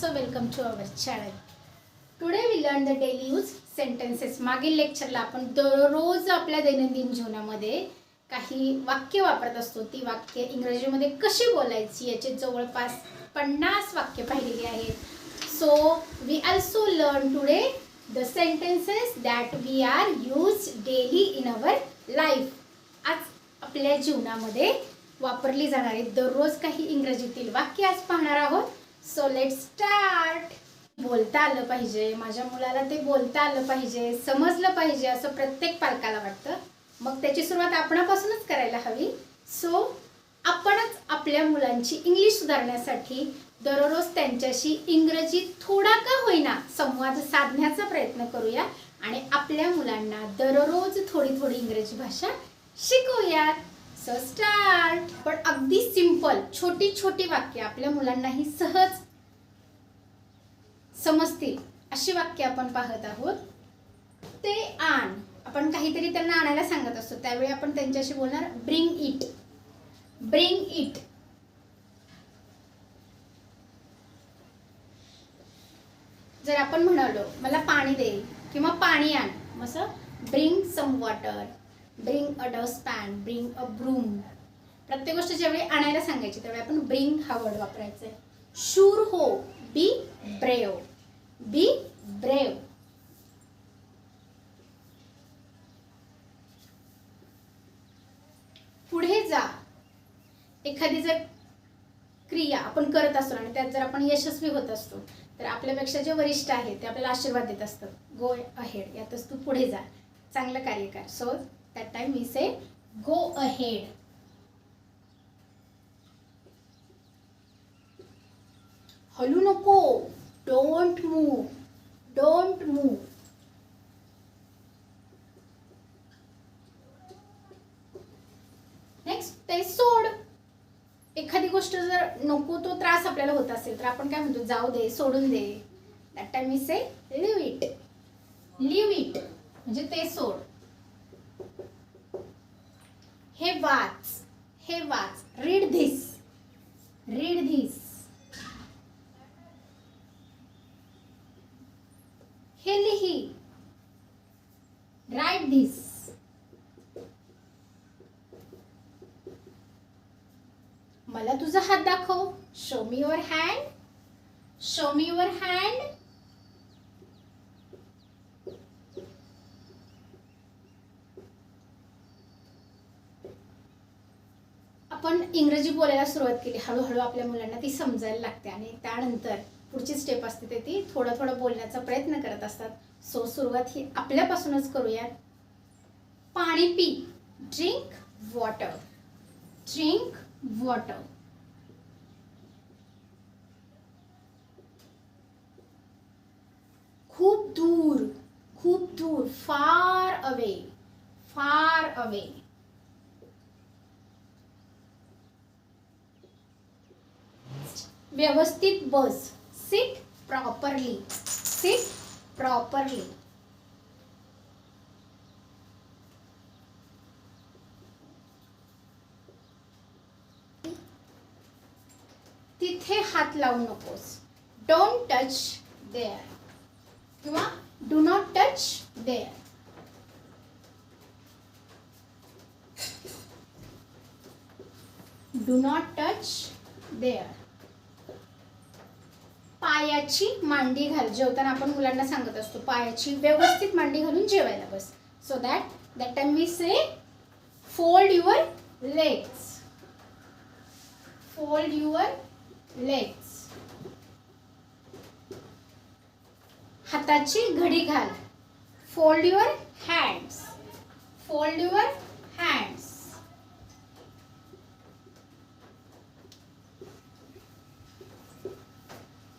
class welcome also welcome to our channel. Today we learn the daily use sentences. मागील लेक्चरला आपण दररोज आपल्या दैनंदिन जीवनामध्ये काही वाक्य वापरत असतो ती वाक्य इंग्रजीमध्ये कशी बोलायची याचे जवळपास पन्नास वाक्य पाहिलेली आहेत so we also learn today the sentences that we are use daily in our life आज आपल्या जीवनामध्ये वापरली जाणारी दररोज काही इंग्रजीतील वाक्य आज पाहणार आहोत सो लेट स्टार्ट बोलता आलं पाहिजे. माझ्या मुलाला ते बोलता आलं पाहिजे समजलं पाहिजे असं प्रत्येक पालकाला वाटतं. मग त्याची सुरुवात आपणापासूनच करायला हवी. सो आपणच आपल्या मुलांची इंग्लिश सुधारण्यासाठी दररोज त्यांच्याशी इंग्रजी थोडा का होईना संवाद साधण्याचा प्रयत्न करूया आणि आपल्या मुलांना दररोज थोडी थोडी इंग्रजी भाषा शिकवूयात. सो स्टार्ट पण अगदी सिंपल छोटी छोटी वाक्य आपल्या मुलांनाही सहज समजतील. अशी वाक्य आपण पाहत आहोत. ते आण. आपण काहीतरी त्यांना आणायला सांगत असतो. त्यावेळी आपण त्यांच्याशी बोलणार ब्रिंग इट ब्रिंग इट जर आपण म्हणालो मला पाणी दे किंवा पाणी आण. मग bring some water bring a dustpan bring a broom. प्रत्येक गोष्ट ज्यावेळी आणायला सांगायची त्यावेळी आपण ब्रिंग हा वर्ड वापरायचा आहे शूर हो बी ब्रेव बी ब्रेव पुढे जा. एखादी जर क्रिया आपण करत असतो आणि त्यात जर आपण यशस्वी होत असतो तर आपल्यापेक्षा जे वरिष्ठ आहेत ते आपल्याला आशीर्वाद देत असतात. गो अहेड यातच तू पुढे जा. चांगलं कार्य कर. So that time we say go ahead हलू नको don't move don't move next ते सोड. एखादी गोष्ट जर नको तो त्रास आपल्याला होत असेल तर आपण काय म्हणतो? जाऊ दे सोडून दे. That time me say leave it leave it म्हणजे ते सोड. हे वाच हे वाच. रीड धिस रीड धिस हे लिही. राईट धिस मला तुझा हात दाखव. Show me your hand show me your hand आपण इंग्रजी बोलायला सुरुवात केली. हळूहळू आपल्या मुलांना ती समजायला लागते आणि त्यानंतर पुढची स्टेप असते ते ती थोडं थोडं बोलण्याचा प्रयत्न करत असतात. सो सुरुवात ही आपल्यापासूनच करूयात पाणी पी. ड्रिंक वॉटर ड्रिंक वॉटर खूप दूर खूप दूर फार अवे फार अवे व्यवस्थित बस. सिट प्रॉपरली सिट प्रॉपरली तिथे हात लावू नकोस. डोंट टच देअर किंवा do not touch there do not touch there पायाची मांडी घाल जेवताना आपण मुलांना सांगत असतो पायाची व्यवस्थित मांडी घालून जेवायला बस. So that that time we say fold your legs fold your legs हाताची घडी घाल. Fold your hands fold your hands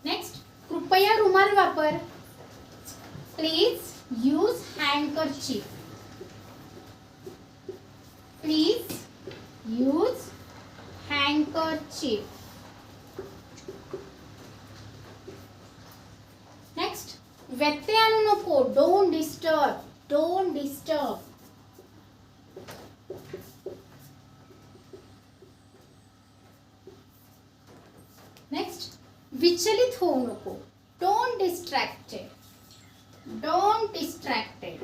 next कृपया रुमाल वापर। Please use handkerchief please use handkerchief next व्यत्यय आणू नको don't disturb don't disturb next विचलित होऊ नको distracted. Distracted don't distracted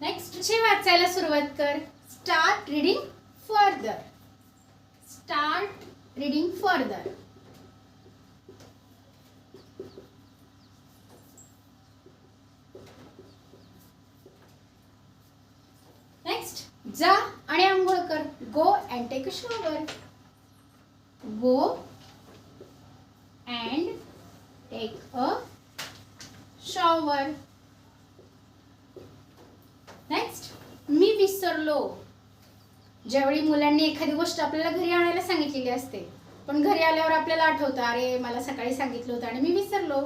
next चे वाचायला सुरुवात कर? Start reading further start reading further next जा आणि आंघोळ कर. Go and take a shower go and take a shower next मी विसरलो. ज्यावेळी मुलांनी एखादी गोष्ट आपल्याला घरी आणायला सांगितलेली असते पण घरी आल्यावर आपल्याला आठवतं अरे मला सकाळी सांगितलं होतं आणि मी विसरलो.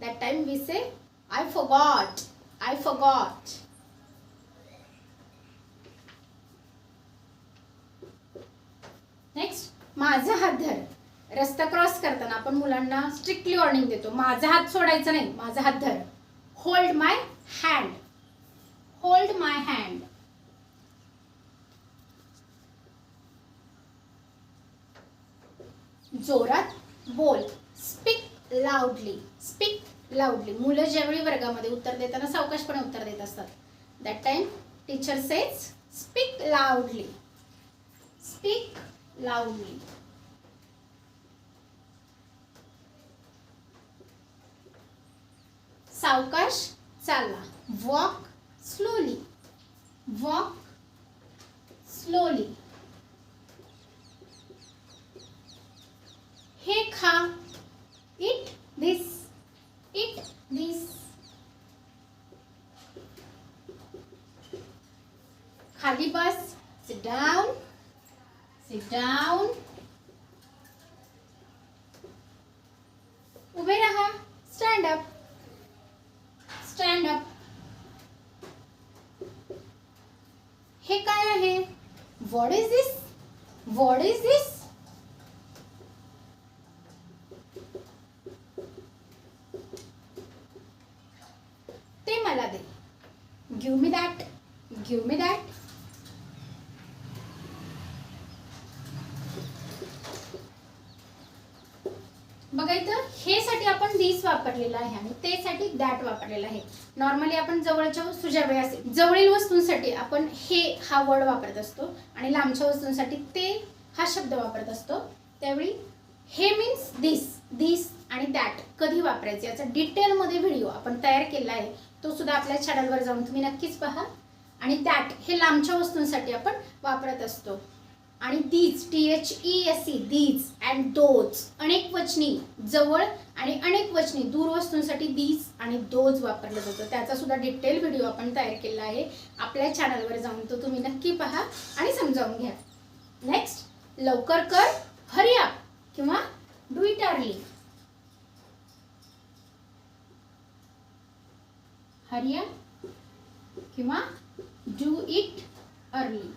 That time we say I forgot I forgot next माझा हात धर. रस्ता क्रॉस करताना आपण मुलांना स्ट्रिक्टली वॉर्निंग देतो. माझा हात सोडायचा नाही. माझा हात धर. Hold my hand hold my hand जोरात बोल. स्पीक लाऊडली स्पीक लाऊडली मुलं ज्यावेळी वर्गामध्ये उत्तर देताना सावकाशपणे उत्तर देत असतात. That time teacher says speak loudly speak लावणी सावकाश चालला वॉक स्लोली वॉक स्लोली हे खा इट दिस इट दिस खाली बस सिट डाऊन सिट डाऊन उभे राहा स्टँड अप स्टँड अप हे काय आहे? What is this what is this ते मला दे give me that give me that बघा इथं हे साठी आपण दिस वापरलेला आहे आणि ते साठी दॅट वापरलेला आहे. नॉर्मली आपण जवळच्या सुजा वेळ असेल जवळील वस्तूंसाठी आपण हे हा वर्ड वापरत असतो आणि लांबच्या वस्तूंसाठी ते हा शब्द वापरत असतो. त्यावेळी हे मीन्स दिस दिस आणि दॅट कधी वापरायचे याचा डिटेलमध्ये व्हिडिओ आपण तयार केला आहे. तो सुद्धा आपल्या चॅनलवर जाऊन तुम्ही नक्कीच पहा. आणि दॅट हे लांबच्या वस्तूंसाठी आपण वापरत असतो. आणि these T H E S C these and those अनेक वचनी जवळ आणि अनेक वचनी दूर वस्तूंसाठी दीज आणि दोज वापरलं जातं. त्याचा सुद्धा डिटेल व्हिडिओ आपण तयार केला आहे. आपल्या चॅनलवर जाऊन तो तुम्ही नक्की पहा आणि समजावून घ्या. नेक्स्ट लवकर कर हरिया किंवा डू इट अर्ली. हरिया किंवा डू इट अर्ली.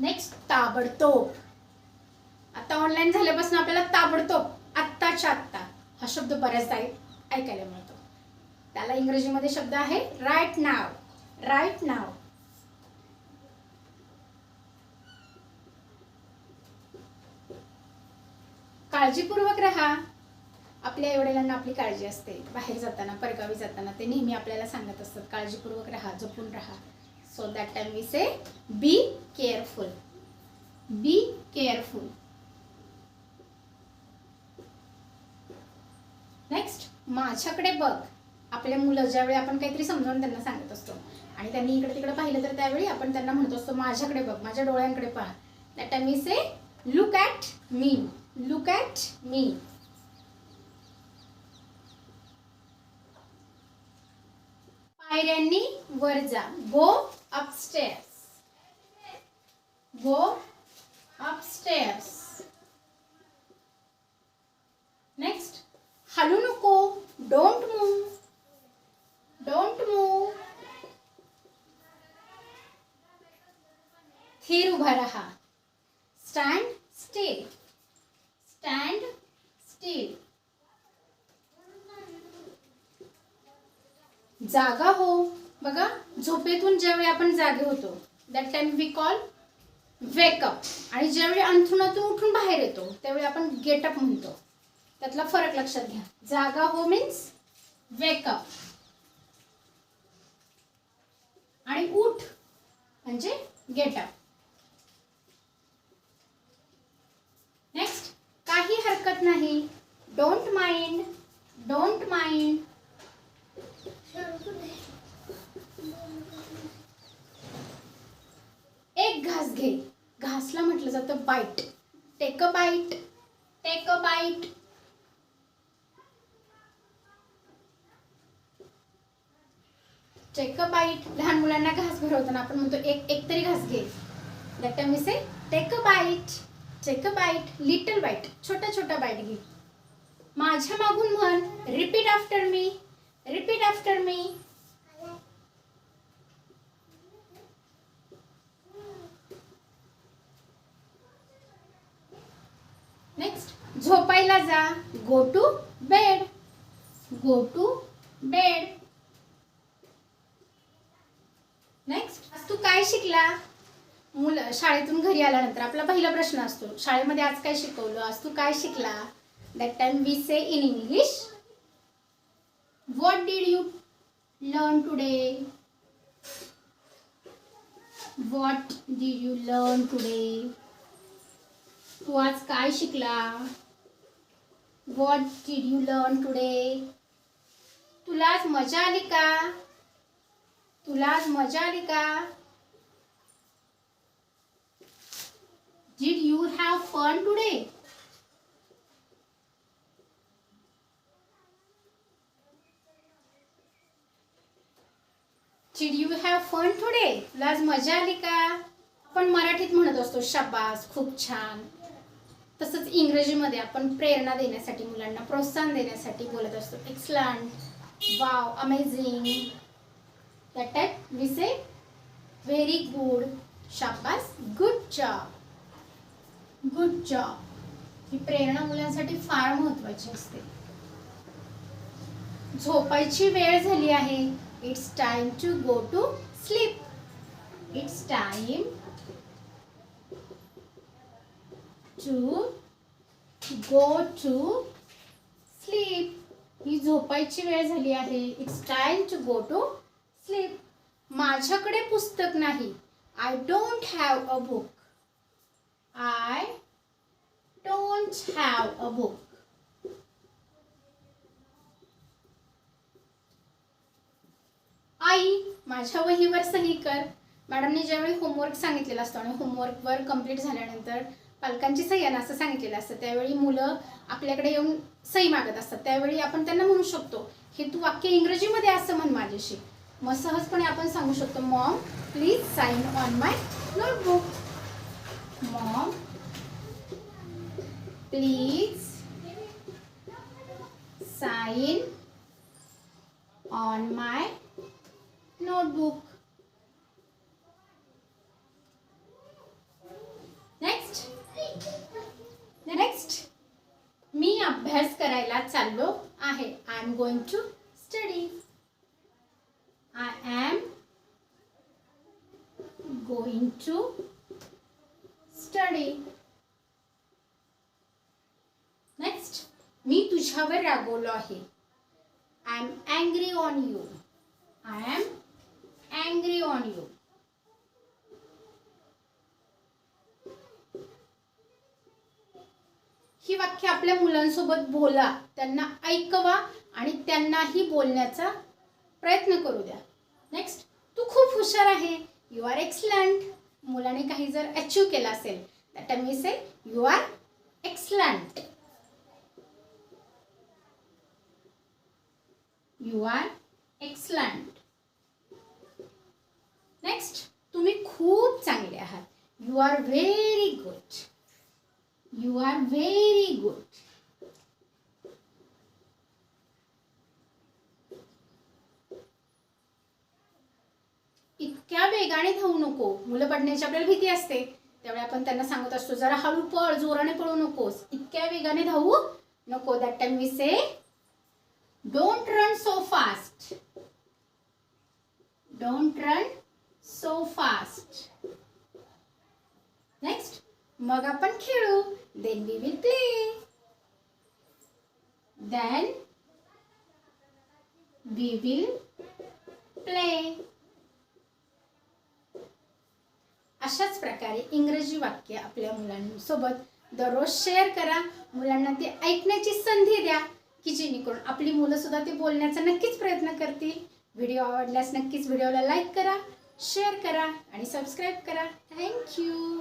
नेक्स्ट ताबडतोब. आता ऑनलाईन झाल्यापासून आपल्याला ताबडतोब आत्ताच्या आत्ता. हा शब्द बऱ्याचदा ऐकायला मिळतो. त्याला इंग्रजीमध्ये शब्द आहे राईट नाव राईट नाव काळजीपूर्वक राहा. आपल्या एवढ्यालांना आपली काळजी असते. बाहेर जाताना परगावी जाताना ते नेहमी आपल्याला सांगत असतात काळजीपूर्वक राहा जपून राहा. So that time we say be careful be careful next माझ्याकडे बघ. आपल्या मुलं ज्यावेळी आपण काहीतरी समजावून त्यांना सांगत असतो. आणि त्यांनी इकडे तिकडे पाहिलं तर त्यावेळी आपण त्यांना म्हणत असतो माझ्याकडे बघ माझ्या डोळ्यांकडे पहा. That time we say look at me look at me पायऱ्यांनी वर जा. गो अपस्टेअर्स गो अपस्टेअर्स नेक्स्ट हलू नको डोंट मूव डोंट मूव स्थिर उभा राहा स्टँड स्टिल स्टँड स्टिल जागा हो बघा झोपेतून ज्यावेळी आपण जागे होतो that time we call wake up आणि ज्यावेळी अंथरुणातून उठून बाहेर येतो त्यावेळी आपण गेटअप म्हणतो. त्यातला फरक लक्षात घ्या. जागा हो मीन्स वेकअप आणि उठ म्हणजे गेटअप नेक्स्ट काही हरकत नाही डोंट माइंड डोंट माइंड एक घास घे घासला म्हटलं जातं bite take a bite take a bite take a bite लहान मुलांना घास भरवताना आपण म्हणतो एक एक तरी घास घे. That me say take a bite take a bite little bite छोटा छोटा बाईट घे. माझ्या मागून म्हण repeat after me repeat after me next झोपायला जा go to bed go to bed next आज तू काय शिकला? मुलं शाळेतून घरी आल्यानंतर आपला पहिला प्रश्न असतो. शाळेमध्ये आज काय शिकवलं? आज तू काय शिकला? That time we say in English what did you learn today what did you learn today तू आज काय शिकला? What did you learn today तुला आज मजा आली का? तुला आज मजा आली का? Did you have fun today Did you have fun today तुला आज मजा आली का? आपण मराठीत म्हणत असतो शाबास खूप छान. तसंच इंग्रजीमध्ये आपण प्रेरणा देण्यासाठी मुलांना प्रोत्साहन देण्यासाठी बोलत असतो. Excellent wow amazing that type we say very good शाबास गुड जॉब गुड जॉब ही प्रेरणा मुलांसाठी फार महत्वाची असते. झोपायची वेळ झाली आहे. It's time to go to sleep it's time to go to sleep. ही झोपायची वेळ झाली आहे. It's time to go to sleep माझ्याकडे पुस्तक नाही. I don't have a book I don't have a book आई माझ्या वहीवर सही कर. मॅडमने ज्यावेळी होमवर्क सांगितलेला असतो आणि होमवर्कवर कंप्लीट झाल्यानंतर पालकांची सही आहे असं सांगितलेलं असतं. त्यावेळी मुलं आपल्याकडे येऊन सही मागत असतात. त्यावेळी आपण त्यांना म्हणू शकतो हे तू वाक्य इंग्रजीमध्ये असं म्हण माझ्याशी. मग सहजपणे आपण सांगू शकतो mom please sign on my notebook. Mom please sign on my notebook. Next. Next मी अभ्यास करायला चाललो आहे. I am going to study I am going to study next मी तुझ्यावर रागवलो आहे. I am angry on you I am angry on you ही वाक्य आपल्या मुलांसोबत बोला त्यांना ऐकवा आणि त्यांनाही बोलण्याचा प्रयत्न करू द्या. नेक्स्ट तू खूप हुशार आहे. यू आर एक्सलंट मुलाने काही जर अचीव केलं असेल that me say you are excellent you are excellent next तुम्ही खूप चांगले आहात. You are very good you are very good इतक्या वेगाने धावू नको. मुलं पडण्याची आपल्याला भीती असते. त्यावेळी आपण त्यांना सांगत असतो जरा हळू पळ जोराने पळू नकोस. इतक्या वेगाने धावू नको. That time we say don't run so fast don't run so fast next मग आपण खेळू. Then we will play then we will play अशाच प्रकारे इंग्रजी वाक्य आपल्या मुलांसोबत दररोज शेअर करा. मुलांना ते ऐकण्याची संधी द्या की जेणेकरून आपली मुलं सुद्धा ते बोलण्याचा नक्कीच प्रयत्न करतील. व्हिडिओ आवडल्यास नक्कीच व्हिडिओला लाईक करा शेअर करा आणि सबस्क्राईब करा. थँक्यू